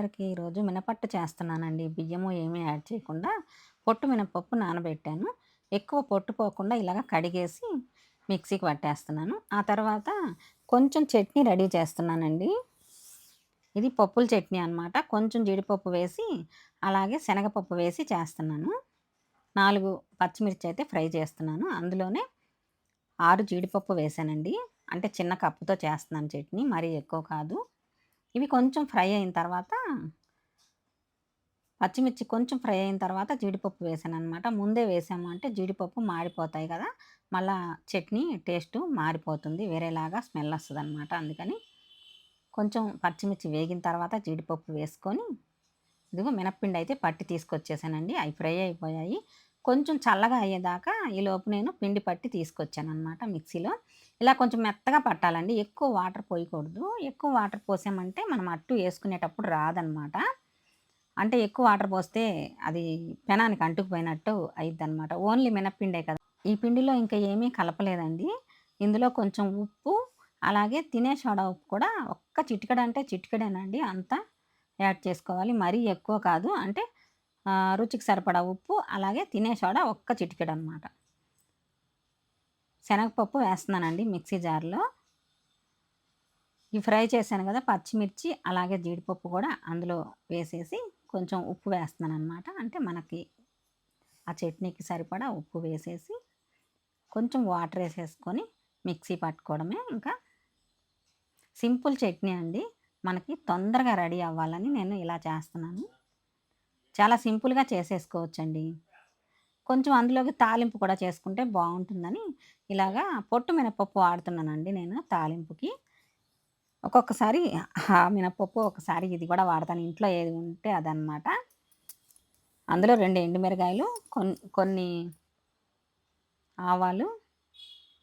అందరికీ ఈరోజు మినపట్టు చేస్తున్నానండి. బియ్యము ఏమీ యాడ్ చేయకుండా పొట్టు మినపప్పు నానబెట్టాను. ఎక్కువ పొట్టు పోకుండా ఇలాగ కడిగేసి మిక్సీకి పట్టేస్తున్నాను. ఆ తర్వాత కొంచెం చట్నీ రెడీ చేస్తున్నానండి. ఇది పప్పుల చట్నీ అనమాట. కొంచెం జీడిపప్పు వేసి, అలాగే శనగపప్పు వేసి చేస్తున్నాను. నాలుగు పచ్చిమిర్చి అయితే ఫ్రై చేస్తున్నాను. అందులోనే ఆరు జీడిపప్పు వేసానండి అంటే చిన్న కప్పుతో చేస్తున్నాను చట్నీ. మరీ ఎక్కువ కాదు. ఇవి కొంచెం ఫ్రై అయిన తర్వాత పచ్చిమిర్చి కొంచెం ఫ్రై అయిన తర్వాత జీడిపప్పు వేసాను అనమాట ముందే వేసాము అంటే జీడిపప్పు మాడిపోతాయి కదా! మళ్ళా చట్నీ టేస్ట్ మారిపోతుంది. వేరేలాగా స్మెల్ వస్తదనమాట. అందుకని కొంచెం పచ్చిమిర్చి వేగిన తర్వాత జీడిపప్పు వేసుకొని, ఇదిగో మినప్పిండి అయితే పట్టి తీసుకొచ్చేసానండి. అవి ఫ్రై అయిపోయాయి. కొంచెం చల్లగా అయ్యేదాకా ఈలోపు నేను పిండి పట్టి తీసుకొచ్చాను అనమాట మిక్సీలో. ఇలా కొంచెం మెత్తగా పట్టాలండి. ఎక్కువ వాటర్ పోయకూడదు. ఎక్కువ వాటర్ పోసామంటే మనం అట్టు వేసుకునేటప్పుడు రాదనమాట. అంటే ఎక్కువ వాటర్ పోస్తే అది పెనానికి అంటుకుపోయినట్టు అయిద్దనమాట. ఓన్లీ మినప్పిండే కదా! ఈ పిండిలో ఇంకా ఏమీ కలపలేదండి. ఇందులో కొంచెం ఉప్పు, అలాగే తినే సోడా ఉప్పు కూడా ఒక్క చిటికడ అంటే చిటికెడేనండి అంతా యాడ్ చేసుకోవాలి. మరీ ఎక్కువ కాదు. అంటే రుచికి సరిపడా ఉప్పు, అలాగే తినే సోడా ఒక్క చిటికెడనమాట. శనగపప్పు వేస్తున్నానండి మిక్సీ జార్‌లో. ఈ ఫ్రై చేశాను కదా! పచ్చిమిర్చి, అలాగే జీడిపప్పు కూడా అందులో వేసేసి కొంచెం ఉప్పు వేస్తున్నాననమాట. అంటే మనకి ఆ చట్నీకి సరిపడా ఉప్పు వేసేసి, కొంచెం వాటర్ వేసేసుకొని మిక్సీ పట్టుకోవడమే ఇంకా. సింపుల్ చట్నీ అండి. మనకి తొందరగా రెడీ అవ్వాలని నేను ఇలా చేస్తున్నాను. చాలా సింపుల్‌గా చేసేసుకోవచ్చండి. కొంచెం అందులోకి తాలింపు కూడా చేసుకుంటే బాగుంటుందని ఇలాగా పొట్టు మినపప్పు వాడుతున్నానండి నేను తాలింపుకి. ఒక్కొక్కసారి ఆ మినపప్పు, ఒకసారి ఇది కూడా వాడతాను. ఇంట్లో ఏది ఉంటే అదనమాట. అందులో రెండు ఎండుమిరగాయలు, కొన్ని కొన్ని ఆవాలు,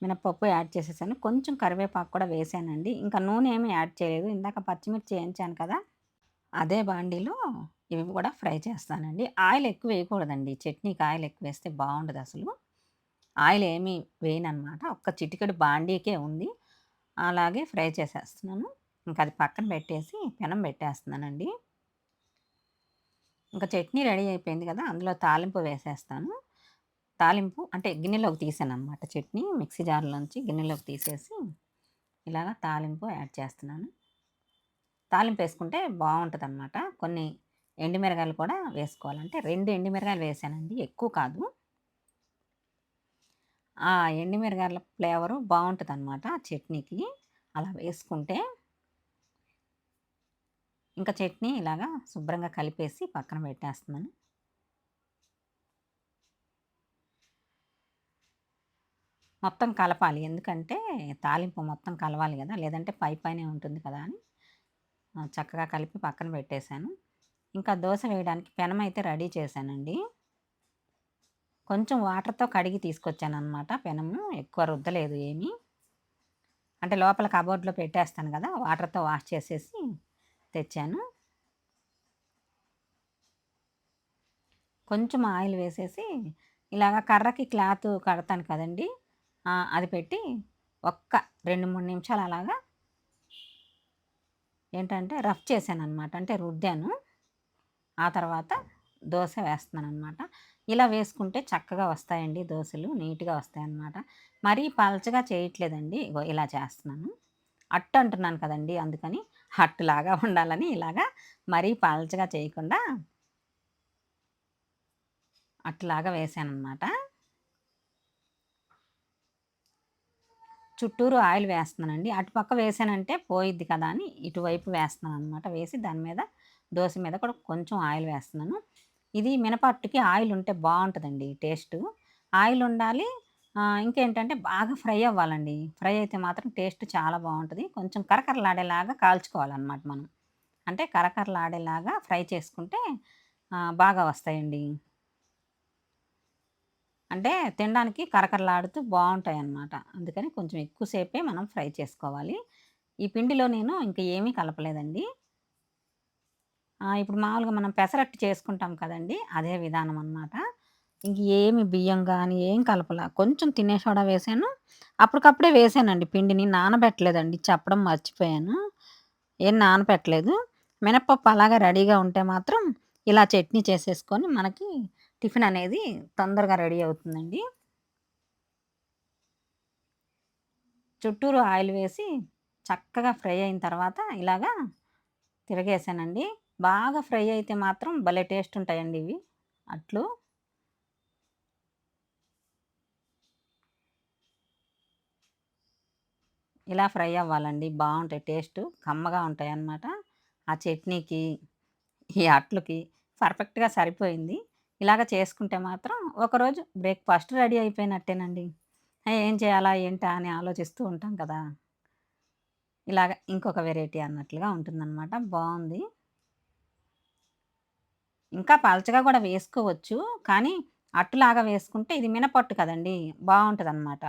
మినపప్పు యాడ్ చేసేసాను. కొంచెం కరివేపాకు కూడా వేసానండి ఇంకా నూనె ఏమి యాడ్ చేయలేదు. ఇందాక పచ్చిమిర్చి వేయించాను కదా! అదే బాండీలో ఇవి కూడా ఫ్రై చేస్తానండి. ఆయిల్ ఎక్కువ వేయకూడదండి. చట్నీకి ఆయిల్ బాగుంటుంది అసలు ఆయిల్ ఏమి వేయననమాట. ఒక్క చిటికెడు బాండీకే ఉంది. అలాగే ఫ్రై చేసేస్తున్నాను. ఇంకా అది పక్కన పెట్టేసి పెనం పెట్టేస్తున్నానండి. ఇంకా చట్నీ రెడీ అయిపోయింది కదా! అందులో తాలింపు వేసేస్తాను. తాలింపు అంటే గిన్నెలోకి తీసాననమాట చట్నీ. మిక్సీ జార్‌లోంచి గిన్నెలోకి తీసేసి, ఇలాగ తాలింపు యాడ్ చేస్తున్నాను. తాలింపు వేసుకుంటే బావుంటదనమాట. కొన్ని ఎండుమిరగాయలు కూడా వేసుకోవాలంటే రెండు ఎండుమిరగాయలు వేసానండి ఎక్కువ కాదు. ఆ ఎండుమిరగాయల ఫ్లేవరు బావుంటదనమాట చట్నీకి. అలా వేసుకుంటే ఇంకా చట్నీ ఇలాగా శుభ్రంగా కలిపేసి పక్కన పెట్టేస్తున్నాను. మొత్తం కలపాలి. ఎందుకంటే తాలింపు మొత్తం కలవాలి కదా లేదంటే పై పైనే ఉంటుంది కదా! అని చక్కగా కలిపి పక్కన పెట్టేశాను. ఇంకా దోస వేయడానికి పెనమైతే రెడీ చేశానండి. కొంచెం వాటర్‌తో కడిగి తీసుకొచ్చాననమాట పెనము. ఎక్కువ రుద్దలేదు ఏమీ. అంటే లోపల కబోర్డ్‌లో పెట్టేస్తాను కదా వాటర్‌తో వాష్ చేసేసి తెచ్చాను. కొంచెం ఆయిల్ వేసేసి, ఇలాగ కర్రకి క్లాత్ కడతాను కదండీ! అది పెట్టి ఒక్క 2, 3 నిమిషాలు అలాగా ఏంటంటే రఫ్ చేశాను అనమాట అంటే రుద్దాను. ఆ తర్వాత దోశ వేస్తున్నాను అనమాట ఇలా వేసుకుంటే చక్కగా వస్తాయండి దోశలు నీట్‌గా వస్తాయన్నమాట. మరీ పలచగా చేయట్లేదండి. ఇలా చేస్తున్నాను. అట్టు అంటున్నాను కదండీ! అందుకని అట్టులాగా ఉండాలని ఇలాగా మరీ పలచగా చేయకుండా అట్టులాగా వేసానమాట చుట్టూరు ఆయిల్ వేస్తున్నానండి. అటుపక్క వేసానంటే పోయిద్ది కదా! అని ఇటువైపు వేస్తున్నాననమాట. వేసి దాని మీద దోశ మీద కూడా కొంచెం ఆయిల్ వేస్తున్నాను. ఇది మినపట్టుకి ఆయిల్ ఉంటే బాగుంటుందండి టేస్ట్ ఆయిల్ ఉండాలి. ఇంకేంటంటే బాగా ఫ్రై అవ్వాలండి. ఫ్రై అయితే మాత్రం టేస్ట్ చాలా బాగుంటుంది కొంచెం కరకరలాడేలాగా కాల్చుకోవాలన్నమాట మనం. అంటే కరకరలాడేలాగా ఫ్రై చేసుకుంటే బాగా వస్తాయండి. అంటే తినడానికి కరకరలాడుతూ బాగుంటాయి అన్నమాట అందుకని కొంచెం ఎక్కువసేపే మనం ఫ్రై చేసుకోవాలి. ఈ పిండిలో నేను ఇంకా ఏమీ కలపలేదండి. ఇప్పుడు మామూలుగా మనం పెసరట్టు చేసుకుంటాం కదండీ! అదే విధానం అనమాట. ఇంక ఏమి బియ్యం కానీ ఏం కలపల. కొంచెం తినే సోడా వేసాను అప్పటికప్పుడే వేసానండి పిండిని. నానబెట్టలేదండి. చెప్పడం మర్చిపోయాను. ఏం నానపెట్టలేదు. మినపప్పు అలాగా రెడీగా ఉంటే మాత్రం ఇలా చట్నీ చేసేసుకొని మనకి టిఫిన్ అనేది తొందరగా రెడీ అవుతుందండి. చుట్టూరు ఆయిల్ వేసి చక్కగా ఫ్రై అయిన తర్వాత ఇలాగా తిరగేసానండి. బాగా ఫ్రై అయితే మాత్రం భలే టేస్ట్ ఉంటాయండి ఇవి అట్లు. ఇలా ఫ్రై అవ్వాలండి. బాగుంటాయి టేస్ట్ కమ్మగా ఉంటాయి అన్నమాట ఆ చట్నీకి, ఈ అట్లుకి పర్ఫెక్ట్‌గా సరిపోయింది. ఇలాగ చేసుకుంటే మాత్రం ఒకరోజు బ్రేక్‌ఫాస్ట్ రెడీ అయిపోయినట్టేనండి. ఏం చేయాలా? ఏంటా? అని ఆలోచిస్తూ ఉంటాం కదా! ఇలాగ ఇంకొక వెరైటీ అన్నట్లుగా ఉంటుందనమాట. బాగుంది ఇంకా పలచగా కూడా వేసుకోవచ్చు. కానీ అట్టులాగా వేసుకుంటే ఇది మినపట్టు కదండీ! అనమాట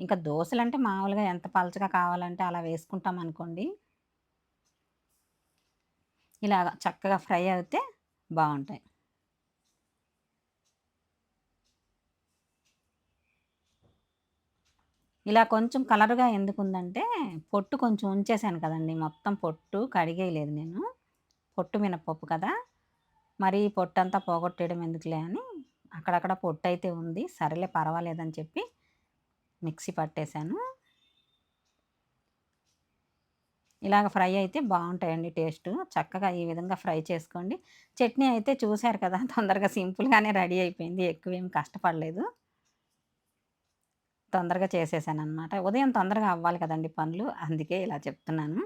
ఇంకా దోసలంటే మామూలుగా ఎంత పలచగా కావాలంటే అలా వేసుకుంటాం అనుకోండి ఇలా చక్కగా ఫ్రై అయితే బాగుంటాయి ఇలా కొంచెం కలర్‌గా ఎందుకుందంటే, పొట్టు కొంచెం ఉంచేసాను కదండీ! మొత్తం పొట్టు కడిగేయలేదు నేను. పొట్టు మినపప్పు కదా! మరి పొట్టంతా పోగొట్టేయడం ఎందుకులే అని అక్కడక్కడ పొట్టు అయితే ఉంది. సరేలే పర్వాలేదని చెప్పి మిక్సీ పట్టేసాను. ఇలాగ ఫ్రై అయితే బాగుంటాయండి టేస్టు. చక్కగా ఈ విధంగా ఫ్రై చేసుకోండి. చట్నీ అయితే చూశారు కదా! తొందరగా సింపుల్‌గానే రెడీ అయిపోయింది. ఎక్కువేం కష్టపడలేదు. తొందరగా చేసేసాను అనమాట ఉదయం తొందరగా అవ్వాలి కదండి పనులు. అందుకే ఇలా చెప్తున్నాను.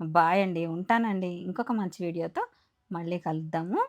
బాయ్ అండి. ఉంటానండి. ఇంకొక మంచి వీడియోతో మళ్ళీ కలుద్దాము.